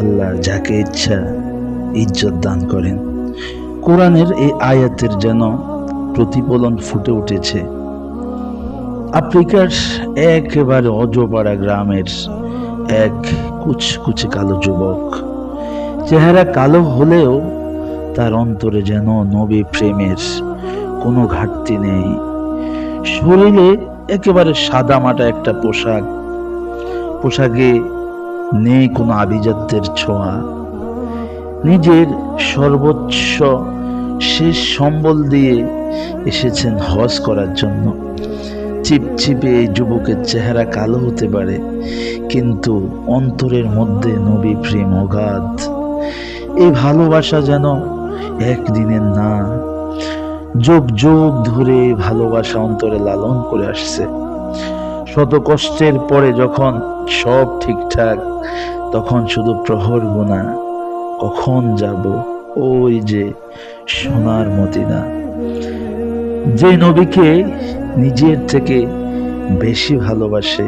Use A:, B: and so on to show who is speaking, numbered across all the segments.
A: আল্লাহ যাকে ইচ্ছা ইজ্জত দান করেন। কোরআনের এই আয়াতের যেন প্রতিফলন ফুটে উঠেছে। আফ্রিকার একেবারে অজপাড়া গ্রামের এক কুচকুচে কালো যুবক, চেহারা কালো হলেও তার অন্তরে যেন নবী প্রেমের কোনো ঘাটতি নেই। শরীরে একেবারে সাদা মাটা একটা পোশাক পোশাকে নেই কোনো আভিজাত্যের ছোঁয়া। নিজের সর্বোচ্চ শেষ সম্বল দিয়ে এসেছেন হজ করার জন্য। চিপচিপে এই যুবকের চেহারা কালো হতে পারে, কিন্তু অন্তরের মধ্যে নবী প্রেম অগাধ। এই ভালোবাসা যেন একদিনের না, যোগ যোগ ধরে ভালোবাসা অন্তরে লালন করে আসছে। শত কষ্টের পরে যখন সব ঠিকঠাক, তখন শুধু প্রহর গোনা কখন যাব? ওই যে সোনার মদিনা। যে নবীকে নিজের থেকে বেশি ভালোবাসে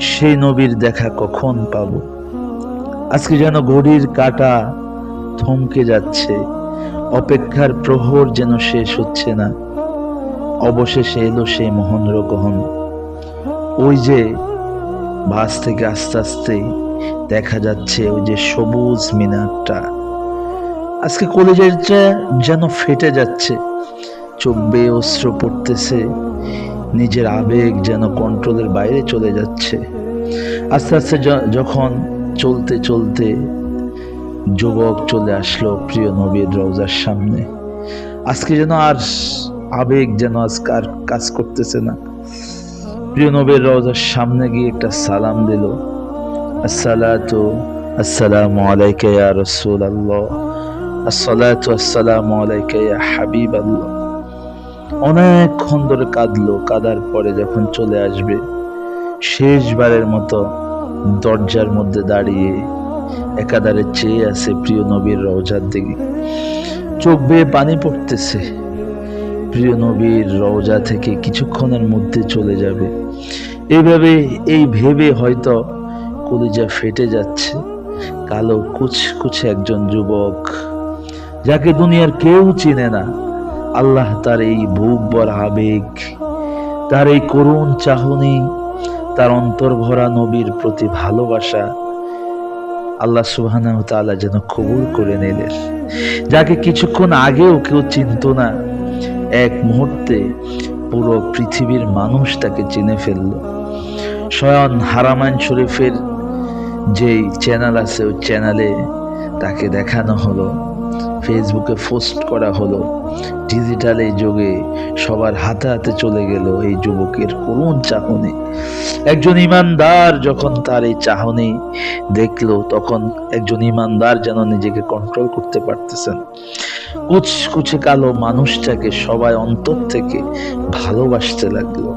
A: সেই নবীর দেখা কখন পাব? আজকে যেন ঘড়ির কাটা থমকে যাচ্ছে, অপেক্ষার প্রহর যেন শেষ হচ্ছে না। অবশেষে এলো সেই মহেন্দ্র গহন ওই যে বাস থেকে আস্তে আস্তে দেখা যাচ্ছে ওই যে সবুজ মিনারটা। আজকে কলেজেরটা যেন ফেটে যাচ্ছে, চোখ বেয়ে অস্ত্র পড়তেছে, নিজের আবেগ যেন কন্ট্রোলের বাইরে চলে যাচ্ছে। আস্তে আস্তে যখন চলতে চলতে যুবক চলে আসলো প্রিয় নবীর রওজার সামনে। আজকে যেন আর আবেগ যেন আজকে আর কাজ করতেছে না। প্রিয় নবীর রওজার সামনে গিয়ে একটা সালাম দিল। আসসালাতু আসসালামু আলাইকা ইয়া রাসূলুল্লাহ। আসসালাতু আসসালামু আলাইকা ইয়া হাবিবাল্লাহ। অনেকক্ষণ ধরে কাঁদলো। কাদার পরে যখন চলে আসবে, শেষবারের মতো দরজার মধ্যে দাঁড়িয়ে একাধারে চেয়ে আছে প্রিয় নবীর রওজার দিকে। চোখ বেয়ে পানি পড়তেছে। প্রিয় নবীর রওজা থেকে কিছুক্ষণের মধ্যে চলে যাবে। এইভাবে এই ভেবে হয়তো কলিজা ফেটে যাচ্ছে। কালো কুচকুচে একজন যুবক, যাকে দুনিয়ার কেউ চিনে না, আল্লাহ তার এই বুক ভরা আবেগ, তার এই করুণ চাহনি, তার অন্তর ভরা নবীর প্রতি ভালোবাসা আল্লাহ সুবহানাহু ওয়া যেন কবুল করে নিলেন যাকে কিছুক্ষণ আগেও কেউ চিনতো না, এক মুহূর্তে পুরো পৃথিবীর মানুষ তাকে চিনে ফেলল। স্বয়ং হারামাইন শরীফের যেই চ্যানেল আছে, ওই চ্যানেলে তাকে দেখানো হলো, ফেসবুকে পোস্ট করা হলো। ডিজিটাল এই যুগে সবার হাতে হাতে চলে গেল এই যুবকের করুণ চাহনি। একজন ইমানদার যখন তার এই চাহনি দেখল, তখন একজন ইমানদার যেন নিজেকে কন্ট্রোল করতে পারতেছেন। কুচকুচে কালো মানুষটাকে সবাই অন্তর থেকে ভালোবাসতে লাগল।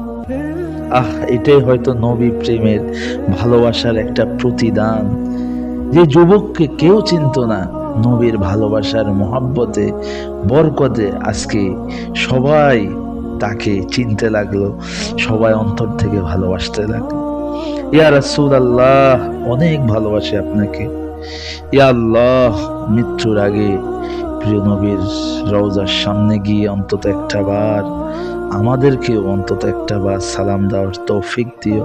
A: আহ, এটাই হয়তো নবী প্রেমের ভালোবাসার একটা প্রতিদান। যে যুবককে কেউ চিনতো না নবীর ভালোবাসার মহাব্বতে, বরকতে আজকে সবাই তাকে চিনতে লাগল, সবাই অন্তর থেকে ভালোবাসতে লাগল। ইয়া রাসূল আল্লাহ অনেক ভালোবাসে আপনাকে। ইয়া আল্লাহ, মৃত্যুর আগে প্রিয় নবীর রওজার সামনে গিয়ে অন্তত একটা বার আমাদেরকেও অন্তত একটা বার সালাম দেওয়ার তৌফিক দিও।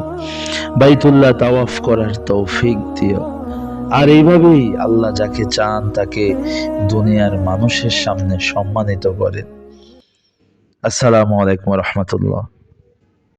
A: বাইতুল্লাহ তাওয়াফ করার তৌফিক দিও। আর এইভাবেই আল্লাহ যাকে চান তাকে দুনিয়ার মানুষের সামনে সম্মানিত করেন। আসসালামু আলাইকুম রহমতুল্লাহ।